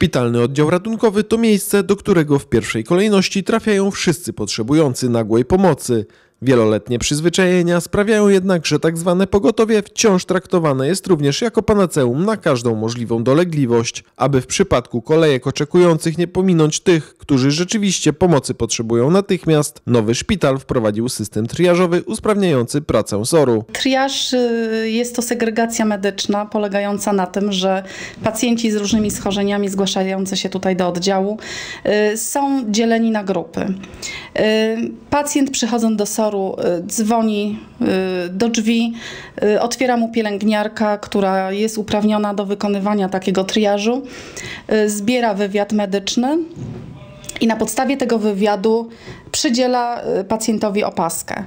Szpitalny oddział ratunkowy to miejsce, do którego w pierwszej kolejności trafiają wszyscy potrzebujący nagłej pomocy. Wieloletnie przyzwyczajenia sprawiają jednak, że tak zwane pogotowie wciąż traktowane jest również jako panaceum na każdą możliwą dolegliwość, aby w przypadku kolejek oczekujących nie pominąć tych, którzy rzeczywiście pomocy potrzebują natychmiast. Nowy szpital wprowadził system triażowy usprawniający pracę SOR-u. Triaż y, jest to segregacja medyczna polegająca na tym, że pacjenci z różnymi schorzeniami zgłaszający się tutaj do oddziału y, są dzieleni na grupy. Y, pacjent przychodząc do SOR Y, dzwoni y, do drzwi, y, otwiera mu pielęgniarka, która jest uprawniona do wykonywania takiego triażu, zbiera wywiad medyczny i na podstawie tego wywiadu przydziela pacjentowi opaskę.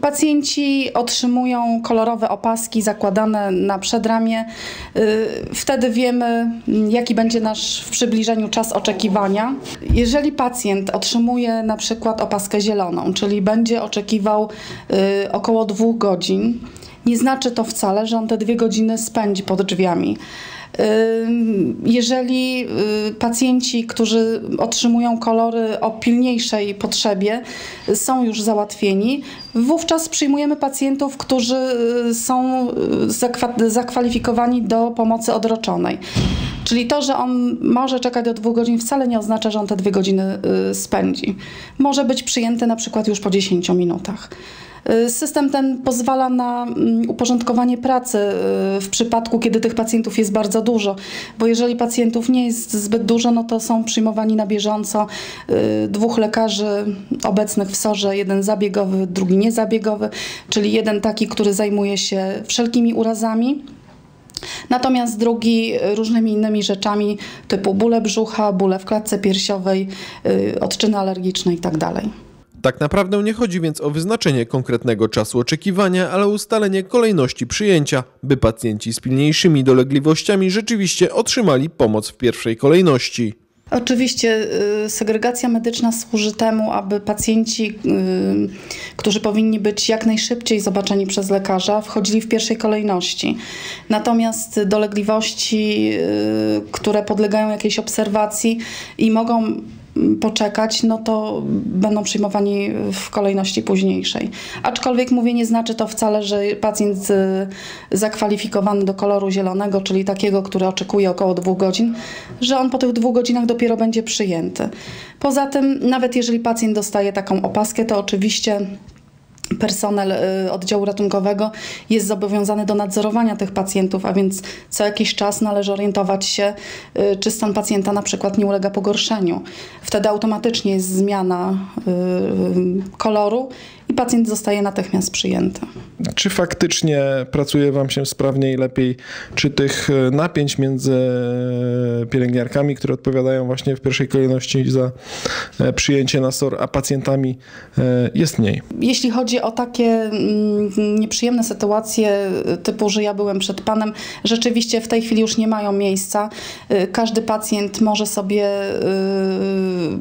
Pacjenci otrzymują kolorowe opaski zakładane na przedramię. Y, wtedy wiemy, jaki będzie nasz w przybliżeniu czas oczekiwania. Jeżeli pacjent otrzymuje na przykład opaskę zieloną, czyli będzie oczekiwał y, około dwóch godzin, nie znaczy to wcale, że on te dwie godziny spędzi pod drzwiami. Jeżeli y, pacjenci, którzy otrzymują kolory o pilniejszej potrzebie, są już załatwieni, wówczas przyjmujemy pacjentów, którzy y, są y, zakwalifikowani do pomocy odroczonej. Czyli to, że on może czekać do dwóch godzin, wcale nie oznacza, że on te dwie godziny spędzi. Może być przyjęty na przykład już po 10 minutach. Y, system ten pozwala na mm, uporządkowanie pracy y, w przypadku, kiedy tych pacjentów jest bardzo dużo, bo jeżeli pacjentów nie jest zbyt dużo, no to są przyjmowani na bieżąco y, dwóch lekarzy obecnych w SORze, jeden zabiegowy, drugi niezabiegowy, czyli jeden taki, który zajmuje się wszelkimi urazami, Natomiast drugi różnymi innymi rzeczami typu bóle brzucha, bóle w klatce piersiowej, odczyny alergiczne itd. Tak naprawdę nie chodzi więc o wyznaczenie konkretnego czasu oczekiwania, ale ustalenie kolejności przyjęcia, by pacjenci z pilniejszymi dolegliwościami rzeczywiście otrzymali pomoc w pierwszej kolejności. Oczywiście y, segregacja medyczna służy temu, aby pacjenci, y, którzy powinni być jak najszybciej zobaczeni przez lekarza, wchodzili w pierwszej kolejności. Natomiast dolegliwości, y, które podlegają jakiejś obserwacji i mogą poczekać, no to będą przyjmowani w kolejności późniejszej. Aczkolwiek mówię, nie znaczy to wcale, że pacjent zakwalifikowany do koloru zielonego, czyli takiego, który oczekuje około dwóch godzin, że on po tych dwóch godzinach dopiero będzie przyjęty. Poza tym, nawet jeżeli pacjent dostaje taką opaskę, to oczywiście personel y, oddziału ratunkowego jest zobowiązany do nadzorowania tych pacjentów, a więc co jakiś czas należy orientować się, y, czy stan pacjenta na przykład nie ulega pogorszeniu. Wtedy automatycznie jest zmiana y, koloru i pacjent zostaje natychmiast przyjęty. Czy faktycznie pracuje Wam się sprawniej i lepiej? Czy tych e, napięć między e, pielęgniarkami, które odpowiadają właśnie w pierwszej kolejności za e, przyjęcie na SOR, a pacjentami jest mniej? Jeśli chodzi o takie mm, nieprzyjemne sytuacje typu, że ja byłem przed Panem, rzeczywiście w tej chwili już nie mają miejsca. Każdy pacjent może sobie,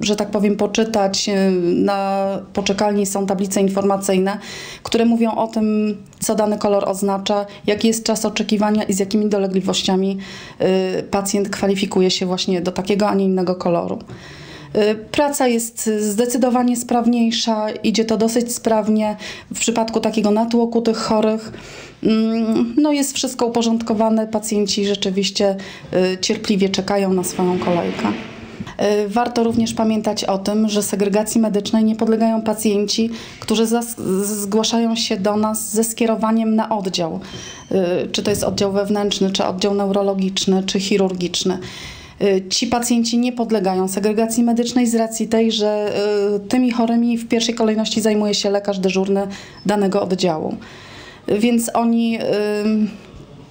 że tak powiem, poczytać. Na poczekalni są tablice informacyjne, które mówią o tym, co dany kolor oznacza, jaki jest czas oczekiwania i z jakimi dolegliwościami y, pacjent kwalifikuje się właśnie do takiego, a nie innego koloru. Y, praca jest zdecydowanie sprawniejsza, idzie to dosyć sprawnie w przypadku takiego natłoku tych chorych. Mm, no jest wszystko uporządkowane, pacjenci rzeczywiście y, cierpliwie czekają na swoją kolejkę. E, warto również pamiętać o tym, że segregacji medycznej nie podlegają pacjenci, którzy zgłaszają się do nas ze skierowaniem na oddział. E, czy to jest oddział wewnętrzny, czy oddział neurologiczny, czy chirurgiczny. E, ci pacjenci nie podlegają segregacji medycznej z racji tej, że tymi chorymi w pierwszej kolejności zajmuje się lekarz dyżurny danego oddziału. Więc oni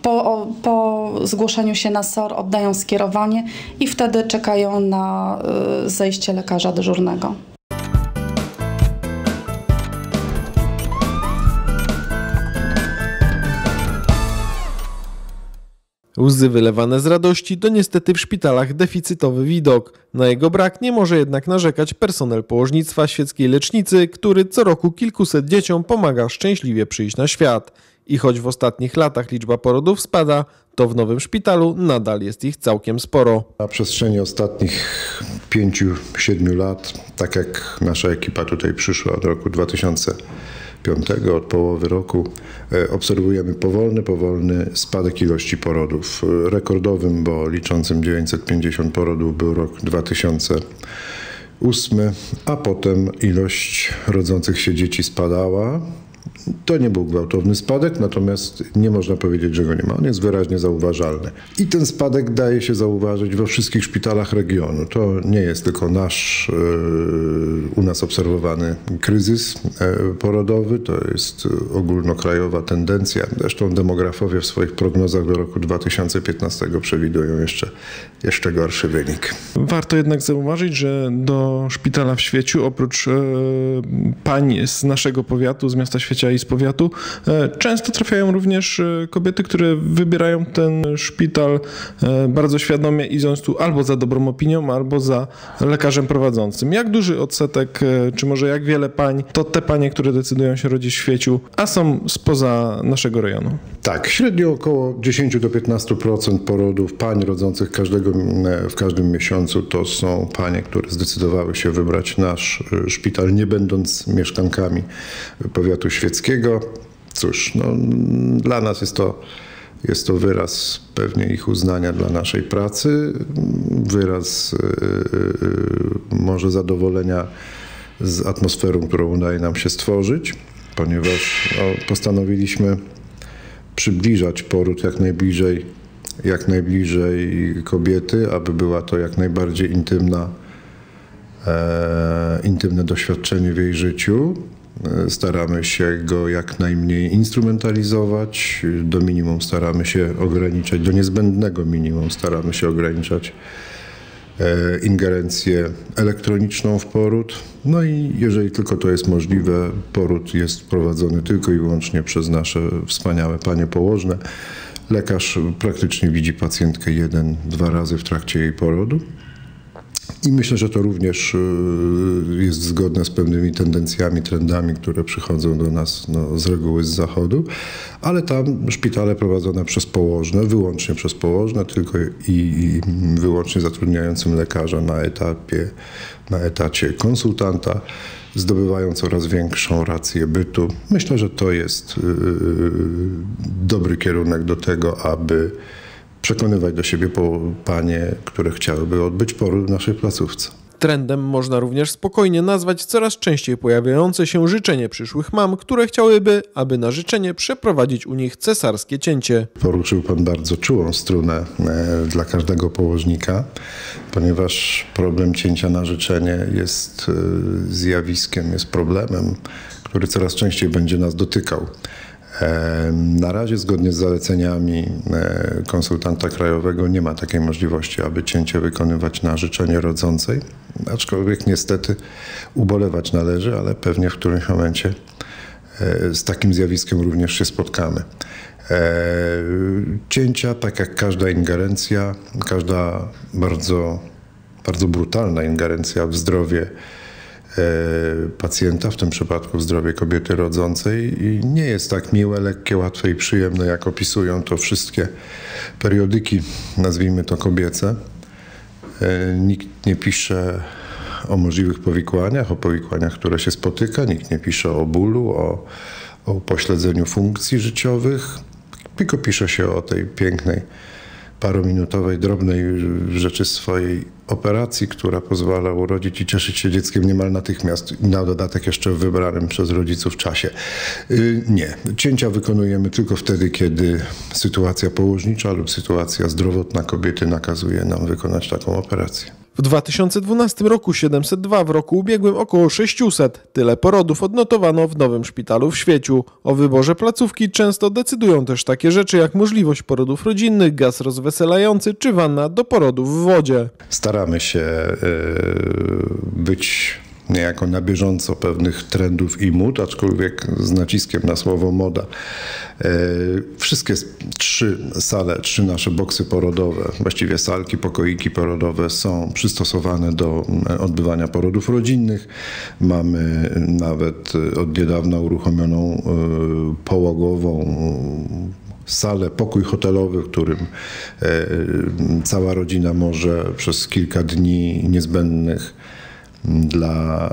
po, po zgłoszeniu się na SOR oddają skierowanie i wtedy czekają na y, zejście lekarza dyżurnego. Łzy wylewane z radości to niestety w szpitalach deficytowy widok. Na jego brak nie może jednak narzekać personel położnictwa świeckiej lecznicy, który co roku kilkuset dzieciom pomaga szczęśliwie przyjść na świat. I choć w ostatnich latach liczba porodów spada, to w nowym szpitalu nadal jest ich całkiem sporo. Na przestrzeni ostatnich 5-7 lat, tak jak nasza ekipa tutaj przyszła od roku 2005, od połowy roku, e, obserwujemy powolny, powolny spadek ilości porodów. Rekordowym, bo liczącym 950 porodów był rok 2008, a potem ilość rodzących się dzieci spadała. To nie był gwałtowny spadek, natomiast nie można powiedzieć, że go nie ma. On jest wyraźnie zauważalny. I ten spadek daje się zauważyć we wszystkich szpitalach regionu. To nie jest tylko nasz, e, u nas obserwowany kryzys e, porodowy, to jest ogólnokrajowa tendencja. Zresztą demografowie w swoich prognozach do roku 2015 przewidują jeszcze, jeszcze gorszy wynik. Warto jednak zauważyć, że do szpitala w Świeciu oprócz e, pań z naszego powiatu, z miasta Świecia z powiatu. E, często trafiają również e, kobiety, które wybierają ten szpital e, bardzo świadomie, idąc tu albo za dobrą opinią, albo za lekarzem prowadzącym. Jak duży odsetek, czy może jak wiele pań, to te panie, które decydują się rodzić w świeciu, a są spoza naszego rejonu? Tak, średnio około 10 do 15% porodów pań rodzących każdego, w każdym miesiącu to są panie, które zdecydowały się wybrać nasz szpital, nie będąc mieszkankami powiatu świeckiego Cóż, no, dla nas jest to, jest to wyraz pewnie ich uznania dla naszej pracy, wyraz yy, może zadowolenia z atmosferą, którą udaje nam się stworzyć, ponieważ no, postanowiliśmy przybliżać poród jak najbliżej, jak najbliżej kobiety, aby była to jak najbardziej intymna, e, intymne doświadczenie w jej życiu. E, staramy się go jak najmniej instrumentalizować, do minimum staramy się ograniczać, do niezbędnego minimum staramy się ograniczać e, ingerencję elektroniczną w poród. No i jeżeli tylko to jest możliwe, poród jest prowadzony tylko i wyłącznie przez nasze wspaniałe panie położne. Lekarz praktycznie widzi pacjentkę jeden, dwa razy w trakcie jej porodu. I myślę, że to również y, jest zgodne z pewnymi tendencjami, trendami, które przychodzą do nas no, z reguły z zachodu, ale tam szpitale prowadzone przez położne, wyłącznie przez położne, tylko i, i wyłącznie zatrudniającym lekarza na etapie, na etacie konsultanta zdobywają coraz większą rację bytu. Myślę, że to jest yy, dobry kierunek do tego, aby przekonywać do siebie panie, które chciałyby odbyć poród w naszej placówce. Trendem można również spokojnie nazwać coraz częściej pojawiające się życzenie przyszłych mam, które chciałyby, aby na życzenie przeprowadzić u nich cesarskie cięcie. Poruszył Pan bardzo czułą strunę e, dla każdego położnika, ponieważ problem cięcia na życzenie jest e, zjawiskiem, jest problemem, który coraz częściej będzie nas dotykał. Na razie zgodnie z zaleceniami e, konsultanta krajowego nie ma takiej możliwości, aby cięcie wykonywać na życzenie rodzącej, aczkolwiek niestety ubolewać należy, ale pewnie w którymś momencie e, z takim zjawiskiem również się spotkamy. E, cięcia, tak jak każda ingerencja, każda bardzo, bardzo brutalna ingerencja w zdrowie pacjenta, w tym przypadku zdrowie kobiety rodzącej i nie jest tak miłe, lekkie, łatwe i przyjemne, jak opisują to wszystkie periodyki, nazwijmy to kobiece. E, nikt nie pisze o możliwych powikłaniach, o powikłaniach, które się spotyka, nikt nie pisze o bólu, o, o pośledzeniu funkcji życiowych, tylko pisze się o tej pięknej parominutowej, drobnej rzeczy swojej operacji, która pozwala urodzić i cieszyć się dzieckiem niemal natychmiast na dodatek jeszcze w wybranym przez rodziców czasie. Y, nie. Cięcia wykonujemy tylko wtedy, kiedy sytuacja położnicza lub sytuacja zdrowotna kobiety nakazuje nam wykonać taką operację. W 2012 roku 702, w roku ubiegłym około 600. Tyle porodów odnotowano w nowym szpitalu w Świeciu. O wyborze placówki często decydują też takie rzeczy jak możliwość porodów rodzinnych, gaz rozweselający czy wanna do porodów w wodzie. Staramy się e, być niejako na bieżąco pewnych trendów i mód, aczkolwiek z naciskiem na słowo moda. E, wszystkie trzy sale, trzy nasze boksy porodowe, właściwie salki, pokoiki porodowe są przystosowane do mm, odbywania porodów rodzinnych. Mamy nawet od niedawna uruchomioną e, połogową salę, pokój hotelowy, w którym e, cała rodzina może przez kilka dni niezbędnych dla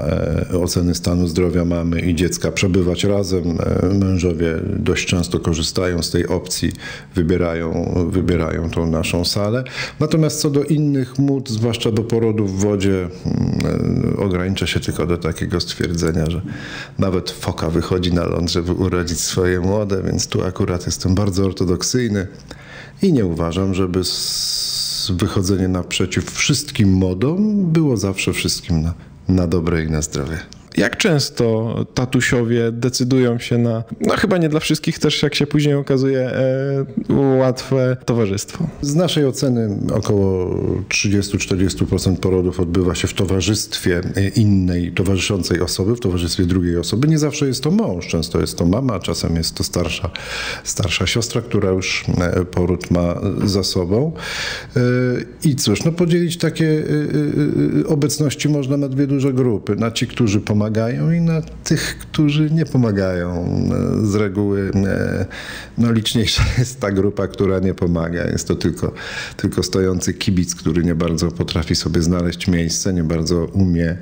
e, oceny stanu zdrowia mamy i dziecka przebywać razem. E, mężowie dość często korzystają z tej opcji, wybierają, wybierają tą naszą salę. Natomiast co do innych mód, zwłaszcza do porodów w wodzie, mm, ogranicza się tylko do takiego stwierdzenia, że nawet foka wychodzi na ląd, żeby urodzić swoje młode, więc tu akurat jestem bardzo ortodoksyjny i nie uważam, żeby wychodzenie naprzeciw wszystkim modom było zawsze wszystkim na, na dobre i na zdrowie. Jak często tatusiowie decydują się na, no chyba nie dla wszystkich też, jak się później okazuje, e, łatwe towarzystwo? Z naszej oceny około 30-40% porodów odbywa się w towarzystwie innej towarzyszącej osoby, w towarzystwie drugiej osoby. Nie zawsze jest to mąż, często jest to mama, czasem jest to starsza, starsza siostra, która już e, poród ma za sobą. E, I cóż, no podzielić takie e, obecności można na dwie duże grupy. Na ci, którzy pomagają pomagają i na tych, którzy nie pomagają. Z reguły e, no, liczniejsza jest ta grupa, która nie pomaga. Jest to tylko, tylko stojący kibic, który nie bardzo potrafi sobie znaleźć miejsce, nie bardzo umie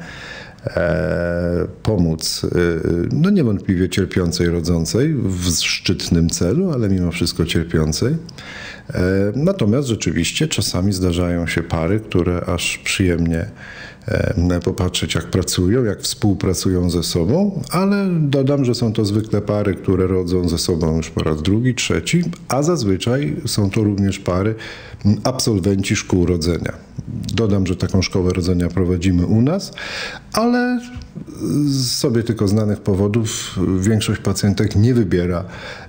e, pomóc, e, no niewątpliwie cierpiącej rodzącej w szczytnym celu, ale mimo wszystko cierpiącej. Natomiast rzeczywiście czasami zdarzają się pary, które aż przyjemnie E, popatrzeć, jak pracują, jak współpracują ze sobą, ale dodam, że są to zwykle pary, które rodzą ze sobą już po raz drugi, trzeci, a zazwyczaj są to również pary absolwenci szkół rodzenia. Dodam, że taką szkołę rodzenia prowadzimy u nas, ale z sobie tylko znanych powodów większość pacjentek nie wybiera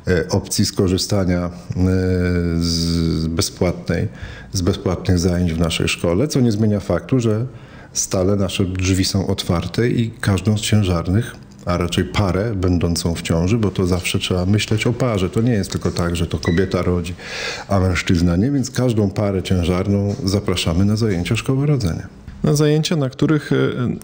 e, opcji skorzystania e, z bezpłatnej, z bezpłatnych zajęć w naszej szkole, co nie zmienia faktu, że stale nasze drzwi są otwarte i każdą z ciężarnych a raczej parę będącą w ciąży, bo to zawsze trzeba myśleć o parze. To nie jest tylko tak, że to kobieta rodzi, a mężczyzna nie, więc każdą parę ciężarną zapraszamy na zajęcia szkoły rodzenia na zajęcia, na których e,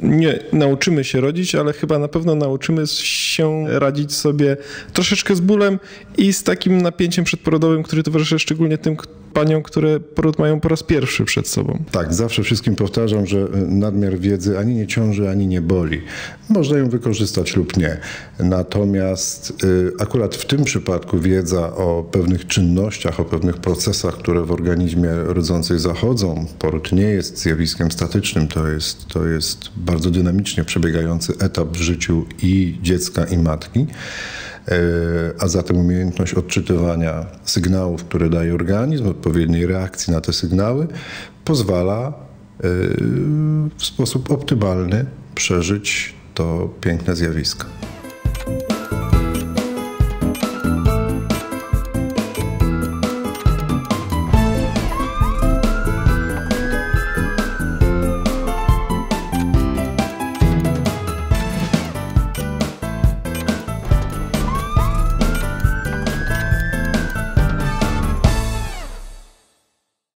nie nauczymy się rodzić, ale chyba na pewno nauczymy się radzić sobie troszeczkę z bólem i z takim napięciem przedporodowym, który towarzyszy szczególnie tym paniom, które poród mają po raz pierwszy przed sobą. Tak, zawsze wszystkim powtarzam, że e, nadmiar wiedzy ani nie ciąży, ani nie boli. Można ją wykorzystać lub nie. Natomiast y, akurat w tym przypadku wiedza o pewnych czynnościach, o pewnych procesach, które w organizmie rodzącej zachodzą, poród nie jest zjawiskiem statycznym, to jest, to jest bardzo dynamicznie przebiegający etap w życiu i dziecka, i matki. E, a zatem umiejętność odczytywania sygnałów, które daje organizm, odpowiedniej reakcji na te sygnały, pozwala e, w sposób optymalny przeżyć to piękne zjawisko.